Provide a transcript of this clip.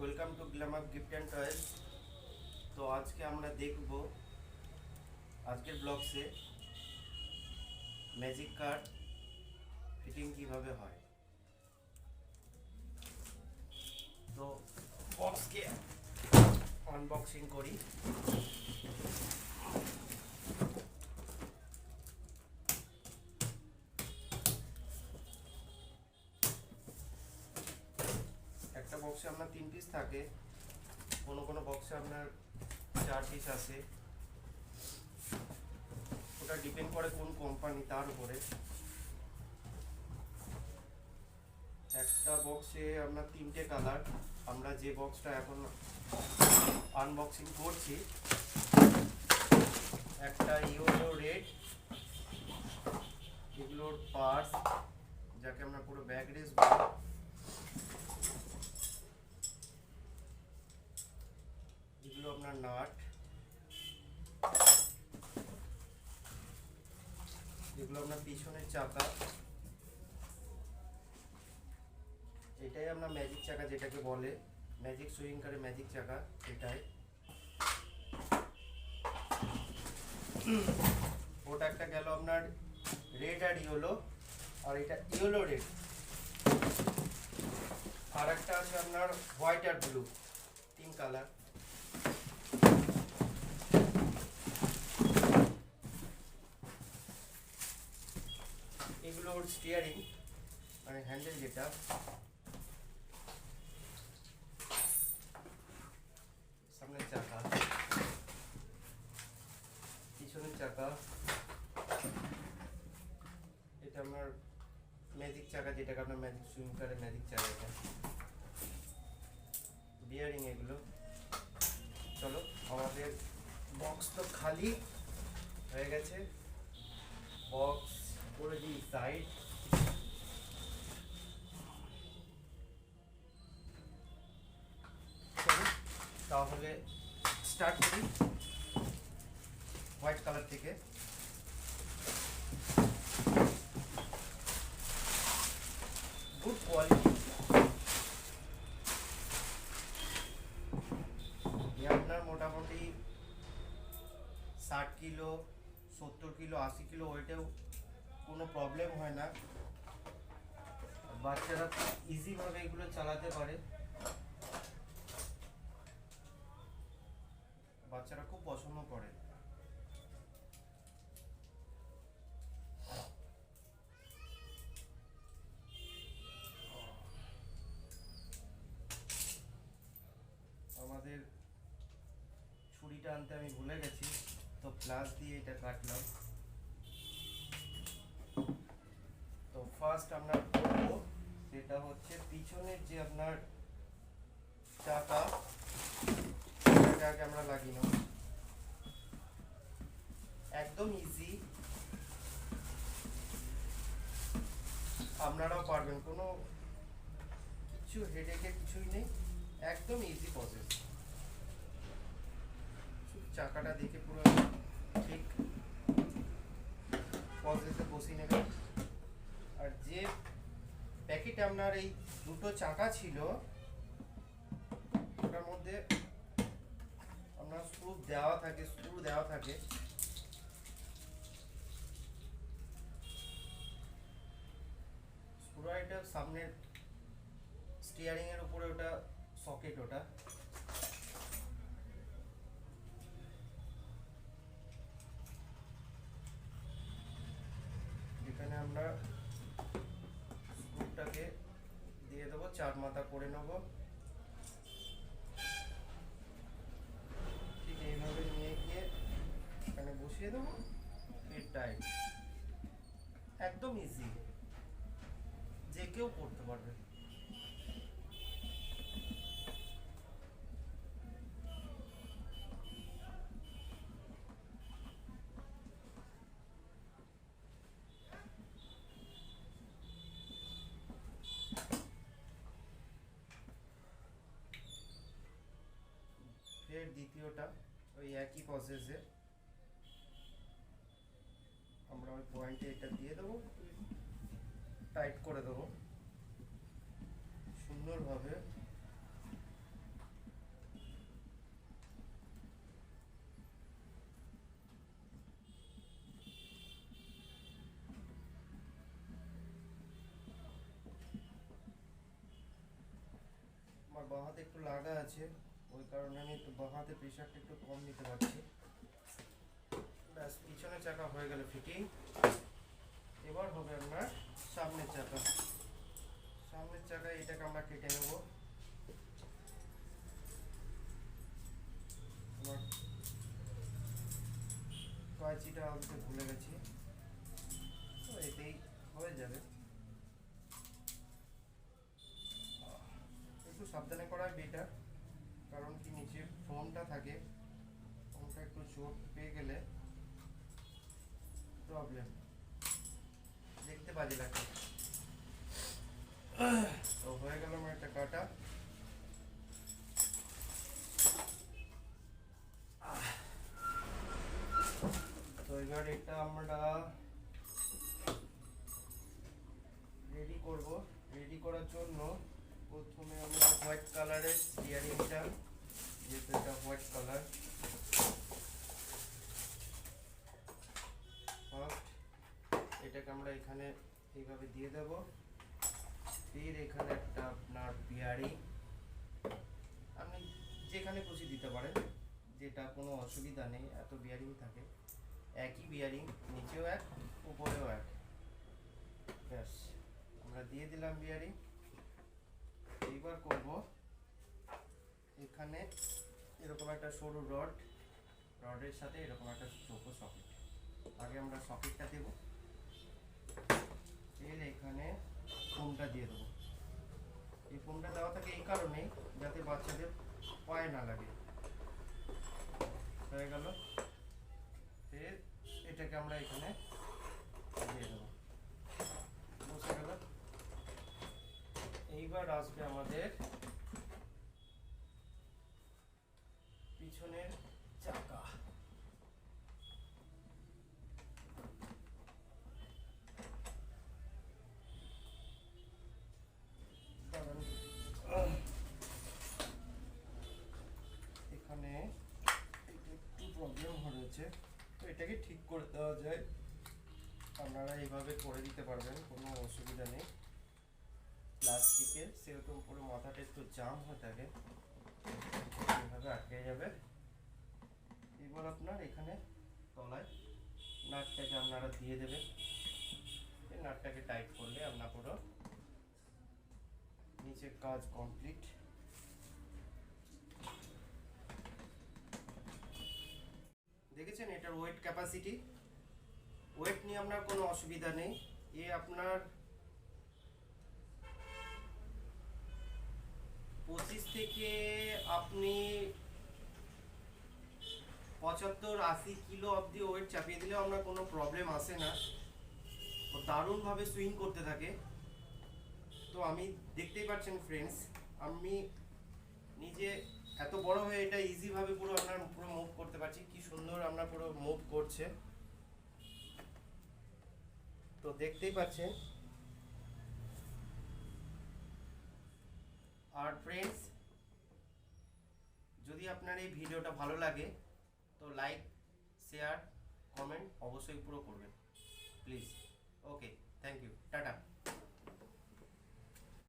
Welcome to glamour gift and toys তো আজকে আমরা দেখব আজকের ব্লগসে ম্যাজিক কার্ড ফিটিং কীভাবে হয়। তো বক্সকে আনবক্সিং করি। বক্সে আপনার তিন পিস থাকে। কোনো কোনো বক্সে আপনার চার পিস আছে। ওটা ডিপেন্ড করে কোন কোম্পানি তার উপরে। একটা বক্সে আপনার তিনটে কালার আমরা যে বক্সটা এখন আনবক্সিং করছি, একটা ইয়েলো রেড এগুলোর পার্স যাকে আমরা পুরো ব্যাগ রেস বলি এগুলো আপনার নাট এগুলো আপনার পিছনের চাকা। এটাই আমরা ম্যাজিক চাকা যেটাকে বলে। ম্যাজিক সুইং করে ম্যাজিক চাকা, এটাই। ওটা একটা গেল আপনার রেড আর ইয়েলো আর এটা ইয়েলো রেড আর একটা আছে আপনার হোয়াইট আর ব্লু তিন কালার এগুলো ওর স্টিয়ারিং মানে হ্যান্ডেল যেটা। সামনের চাকা। পিছনের চাকা। এটা আমার ম্যাজিক চাকা, যেটাকে আপনার ম্যাজিক সুইং করে ম্যাজিক চাকা এটা। বিয়ারিং এগুলো। চলো, আমাদের বক্স তো খালি হয়ে গেছে। বক্স করে দিই সাইড তাহলে স্টার্ট করি। হোয়াইট কালার থেকে। গুড কোয়ালিটি আপনার মোটামুটি ষাট কিলো, সত্তর কিলো, আশি কিলো ওয়েটেও কোনো প্রবলেম হয় না। বাচ্চারা ইজিভাবে এগুলো চালাতে পারে। বাচ্চারা খুব পছন্দ করে। আমাদের ছুরিটা আনতে আমি ভুলে গেছি, তো প্লাস দিয়ে এটা কাটলাম। তো ফার্স্ট আমরা করব সেটা হচ্ছে পিছনের যে আপনার চাকা, সেটাকে আমরা লাগিয়ে নেব। একদম ইজি আপনারাও পারবেন, কোনো কিছু হেডেকের কিছুই নেই। একদম ইজি প্রসেস চাকাটা দেখে পুরো ঠিক প্রসেসে বসিয়ে নেবেন। প্যাকেটে আপনার এই দুটো চাকা ছিল। ওটার মধ্যে আপনার স্ক্রু দেওয়া থাকে স্ক্রু দেওয়া থাকে। স্ক্রু এটা সামনের স্টিয়ারিং এর উপরে ওটা সকেট ওটা এখানে আমরা স্ক্রুটাকে দিয়ে দেবো চার মাথা করে নেব। ঠিক এইভাবে নিয়ে গিয়ে এখানে বসিয়ে দেবো। ফিট টাইট একদম ইজি যে কেউ করতে পারবে। এর দ্বিতীয়টা, ওই একই প্রসেসে আমরা ওই পয়েন্টে এটা দিয়ে দেবো টাইট করে দেবো। সুন্দরভাবে। আমার বাঁ একটু লাগা আছে। ওই কারণে আমি একটু বাঁ হাতে প্রেশারটা একটু কম নিতে পারছি। ব্যাস পিছনের চাকা হয়ে গেল ফিটিং। এবার হবে আপনার সামনের চাকা সামনের চাকা এটাকে আমরা কেটে নেব। আমার কাঁচিটা ভুলে গেছি। তো এতেই হয়ে যাবে। একটু সাবধানে করাই বেটার নিচে থাকে ফোনটা একটু চোট পেয়ে গেলে প্রবলেম দেখতে বাজে লাগে তো হয়ে গেল আমার একটা কাটা। তো এবার এটা আমরা দিয়ে দেব। ফির এখানে একটা আপনার বিয়ারিং আপনি যেখানে খুশি দিতে পারেন, যেটা কোনো অসুবিধা নেই, এত বিয়ারিং থাকে। একই বিয়ারিং, নিচেও এক, উপরেও এক। ব্যাস, আমরা দিয়ে দিলাম বিয়ারিং। এইবার করব এখানে এরকম একটা সরু রড। রডের সাথে এরকম একটা চৌকো সকেট। আগে আমরা সকেটটা দেব। এর এখানে ফোমটা দিয়ে দেবো। এই ফোমটা দেওয়া থাকে এই কারণেই যাতে বাচ্চাদের পায়ে না লাগে। হয়ে গেল। ফের এটাকে আমরা এখানে দিয়ে দেবো। বসে গেল? এইবার আসবে আমাদের পিছনের হয়েছে। তো এটাকে ঠিক করে দেওয়া যায়। আপনারা এইভাবে করে দিতে পারবেন, কোনো অসুবিধা নেই। প্লাস্টিকের সেহেতু পুরো মাথাটা একটু জাম হয়ে থাকে, এইভাবে আটকে যাবে। এবার আপনার এখানে তলায় নাটটাকে আপনারা দিয়ে দেবেন। এই নাটটাকে টাইট করলে আপনার পুরো নিচের কাজ কমপ্লিট। দেখেছেন এটার ওয়েট ক্যাপাসিটি ওয়েট নিয়ে আপনার কোনো অসুবিধা নেই। এ আপনার পঁচিশ থেকে আপনি পঁচাত্তর আশি কিলো অবধি ওয়েট চাপিয়ে দিলেও আপনার কোনো প্রবলেম আসে না। ও দারুণভাবে সুইং করতে থাকে। তো আমি দেখতেই পাচ্ছেন ফ্রেন্ডস আমি নিজে এত বড় হয়ে এটা ইজি ভাবে পুরো আপনার পুরো মুভ করতে পারছি। কি সুন্দর আপনার পুরো মুভ করছে। তো দেখতেই পাচ্ছেন। আর ফ্রেন্ডস যদি আপনার এই ভিডিওটা ভালো লাগে, তো লাইক শেয়ার কমেন্ট অবশ্যই পুরো করবেন। Please okay thank you tata.